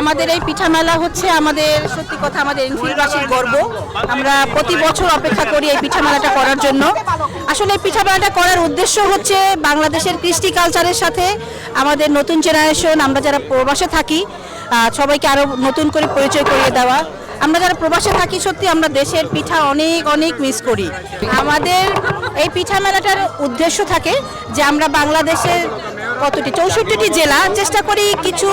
আমাদের এই পিঠা মেলা হচ্ছে আমাদের, সত্যি কথা, আমাদের এনফিল্ডবাসীর গর্ব। আমরা প্রতি বছর অপেক্ষা করি এই পিঠা মেলাটা করার জন্য। আসলে এই পিঠা মেলাটা করার উদ্দেশ্য হচ্ছে বাংলাদেশের কৃষ্টি কালচারের সাথে আমাদের নতুন জেনারেশন, আমরা যারা প্রবাসে থাকি সবাইকে আরও নতুন করে পরিচয় করিয়ে দেওয়া। আমরা যারা প্রবাসে থাকি, সত্যি আমরা দেশের পিঠা অনেক অনেক মিস করি। আমাদের এই পিঠা মেলাটার উদ্দেশ্য থাকে যে আমরা বাংলাদেশের কতটি? চৌষট্টিটি জেলা। চেষ্টা করি কিছু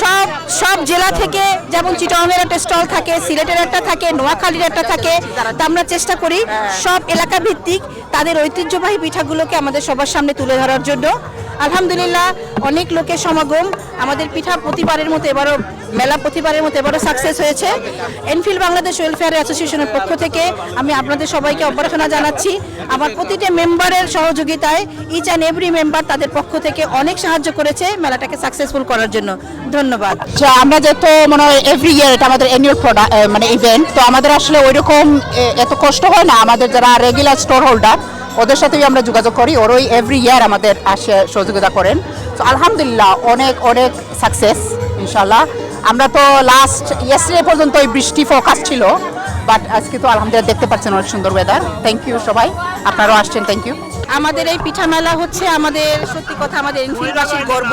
সব সব জেলা থেকে, যেমন চিটংয়ের একটা স্টল থাকে, সিলেটের একটা থাকে, নোয়াখালীর একটা থাকে, তা আমরা চেষ্টা করি সব এলাকা ভিত্তিক তাদের ঐতিহ্যবাহী পিঠাগুলোকে আমাদের সবার সামনে তুলে ধরার জন্য। আলহামদুলিল্লাহ, অনেক লোকের সমাগম। আমাদের পিঠা প্রতিবারের মতো এবারও, মেলা প্রতিবারের মতো এবারও সাকসেস হয়েছে। এনফিল্ড বাংলাদেশ ওয়েলফেয়ার অ্যাসোসিয়েশনের পক্ষ থেকে আমি আপনাদের সবাইকে অভ্যর্থনা জানাচ্ছি। আমার প্রতিটা মেম্বারের সহযোগিতায় ইচ অ্যান্ড এভরি মেম্বার তাদের পক্ষ থেকে অনেক সাহায্য করেছে মেলাটাকে সাকসেসফুল করার জন্য। ধন্যবাদ। আচ্ছা আমরা যেহেতু মনে হয় এভরি ইয়ার এটা আমাদের অ্যানুয়াল মানে ইভেন্ট তো আমাদের আসলে ওইরকম এত কষ্ট হয় না। আমাদের যারা রেগুলার স্টোর হোল্ডার ওদের সাথেই আমরা যোগাযোগ করি। ওরই এভরি ইয়ার আমাদের আসে, সহযোগিতা করেন। তো আলহামদুলিল্লাহ, অনেক অনেক সাকসেস ইনশাল্লাহ আমরা তো লাস্ট ইয়েস্টারডে পর্যন্ত ওই বৃষ্টি ফোকাস ছিল বাট আজকে তো আলহামদুলিল্লাহ দেখতে পাচ্ছেন অনেক সুন্দর ওয়েদার থ্যাংক ইউ সবাই। আপনারাও আসছেন থ্যাংক ইউ আমাদের এই পিঠা মেলা হচ্ছে আমাদের, সত্যি কথা, আমাদের এনফিল্ডবাসীর গর্ব।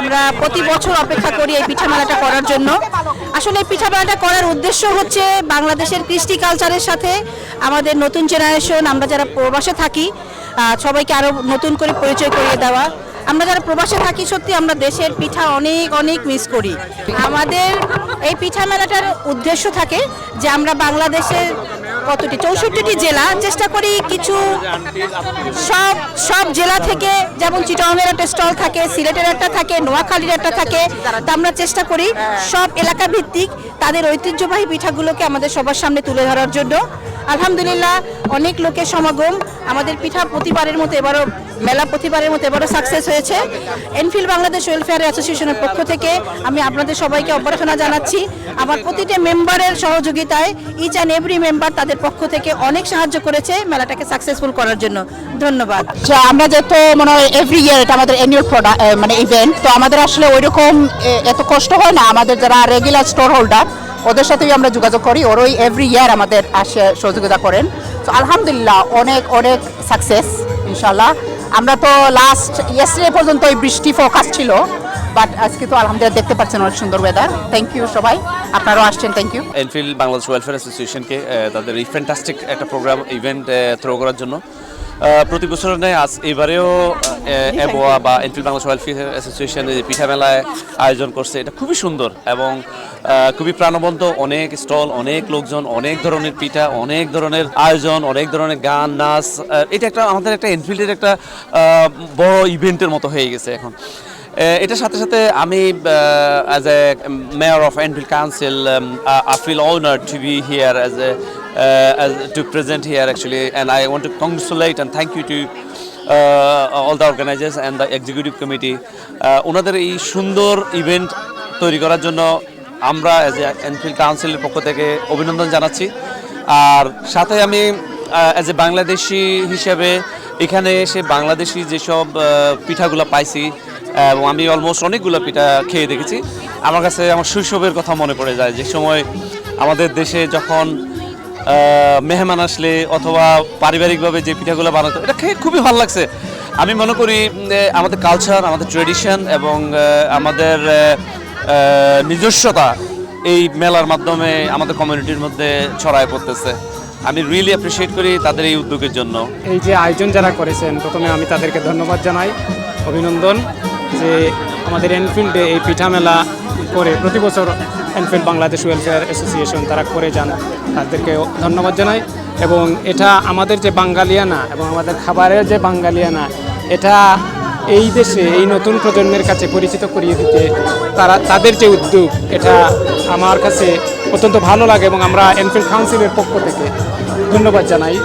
আমরা প্রতি বছর অপেক্ষা করি এই পিঠা মেলাটা করার জন্য। আসলে এই পিঠা মেলাটা করার উদ্দেশ্য হচ্ছে বাংলাদেশের কৃষ্টি কালচারের সাথে আমাদের নতুন জেনারেশন, আমরা যারা প্রবাসে থাকি সবাইকে আরও নতুন করে পরিচয় করিয়ে দেওয়া। আমরা যারা প্রবাসে থাকি, সত্যি আমরা দেশের পিঠা অনেক অনেক মিস করি। আমাদের এই পিঠা মেলাটার উদ্দেশ্য থাকে যে আমরা বাংলাদেশের কতটি? চৌষট্টিটি জেলা। চেষ্টা করি কিছু সব সব জেলা থেকে, যেমন চিটংয়ের একটা স্টল থাকে, সিলেটের একটা থাকে, নোয়াখালীর একটা থাকে, তা আমরা চেষ্টা করি সব এলাকা ভিত্তিক তাদের ঐতিহ্যবাহী পিঠাগুলোকে আমাদের সবার সামনে তুলে ধরার জন্য। আলহামদুলিল্লাহ, অনেক লোকের সমাগম। আমাদের পিঠা প্রতিবারের মতো এবারও, মেলা প্রতিবারের মতো এবারও সাকসেস হয়েছে। এনফিল্ড বাংলাদেশ ওয়েলফেয়ার অ্যাসোসিয়েশনের পক্ষ থেকে আমি আপনাদের সবাইকে অভ্যর্থনা জানাচ্ছি। আমার প্রতিটি মেম্বারের সহযোগিতায় ইচ অ্যান্ড এভরি মেম্বার তাদের পক্ষ থেকে অনেক সাহায্য করেছে মেলাটাকে সাকসেসফুল করার জন্য। ধন্যবাদ। আচ্ছা আমরা যেহেতু মনে হয় এভরি ইয়ার এটা আমাদের অ্যানুয়াল প্রোডাক্ট মানে ইভেন্ট তো আমাদের আসলে ওইরকম এত কষ্ট হয় না। আমাদের যারা রেগুলার স্টোর হোল্ডার ওদের সাথেই আমরা যোগাযোগ করি। ওরই এভরি ইয়ার আমাদের আসে, সহযোগিতা করেন। তো আলহামদুলিল্লাহ অনেক অনেক সাকসেস ইনশাল্লাহ আমরা তো লাস্ট ইয়েস্টারডে পর্যন্ত ওই বৃষ্টি ফোকাস ছিল বাট আজকে তো আলহামদুলিল্লাহ দেখতে পাচ্ছেন অনেক সুন্দর ওয়েদার থ্যাংক ইউ সবাই। আপনারাও আসছেন thank you Enfield Bangladesh welfare অ্যাসোসিয়েশনকে তাদের এই ফ্যান্টাস্টিক একটা প্রোগ্রাম ইভেন্ট থ্রো করার জন্য। প্রতি বছরের ন্যায় আজ এবারেও অ্যাবোয়া বা এনফিল্ড বাংলাদেশ ওয়েলফেয়ার অ্যাসোসিয়েশন এই পিঠা মেলায় আয়োজন করছে এটা খুবই সুন্দর এবং খুবই প্রাণবন্ত। অনেক স্টল অনেক লোকজন অনেক ধরনের পিঠা অনেক ধরনের আয়োজন অনেক ধরনের গান নাচ এটা একটা আমাদের একটা এনফিল্ডের একটা বড় ইভেন্টের মতো হয়ে গেছে এখন। এটার সাথে সাথে আমি as a mayor of Enfield council I feel honoured to be here as a to present here actually and I want to congratulate and thank you to all the organisers and the executive committee ওনাদের এই সুন্দর event তৈরি করার জন্য আমরা as a Enfield কাউন্সিলের পক্ষ থেকে অভিনন্দন জানাচ্ছি। আর সাথে আমি অ্যাজ এ বাংলাদেশি হিসেবে এখানে এসে বাংলাদেশি যেসব আহ, পিঠাগুলো পাইছি এবং আমি অলমোস্ট অনেকগুলো পিঠা খেয়ে দেখেছি। আমার কাছে আমার শৈশবের কথা মনে পড়ে যায় যে সময় আমাদের দেশে যখন মেহমান আসলে অথবা পারিবারিকভাবে যে পিঠাগুলো বানাতো এটা খেয়ে খুবই ভালো লাগছে। আমি মনে করি আমাদের কালচার আমাদের ট্রেডিশন এবং আমাদের নিজস্বতা এই মেলার মাধ্যমে আমাদের কমিউনিটির মধ্যে ছড়ায় পড়তেছে। আমি রিয়েলি অ্যাপ্রিসিয়েট করি তাদের এই উদ্যোগের জন্য। এই যে আয়োজন যারা করেছেন, প্রথমে আমি তাদেরকে ধন্যবাদ জানাই, অভিনন্দন যে আমাদের এনফিল্ডে এই পিঠা মেলা করে প্রতি বছর এনফিল্ড বাংলাদেশ ওয়েলফেয়ার অ্যাসোসিয়েশন তারা করে যান, তাদেরকে ধন্যবাদ জানাই। এবং এটা আমাদের যে বাঙালিয়ানা এবং আমাদের খাবারের যে বাঙালিয়ানা এটা এই দেশে, এই নতুন প্রজন্মের কাছে পরিচিত করিয়ে দিতে তারা, তাদের যে উদ্যোগ, এটা আমার কাছে অত্যন্ত ভালো লাগে এবং আমরা এনফিল্ড কাউন্সিলের পক্ষ থেকে ধন্যবাদ জানাই।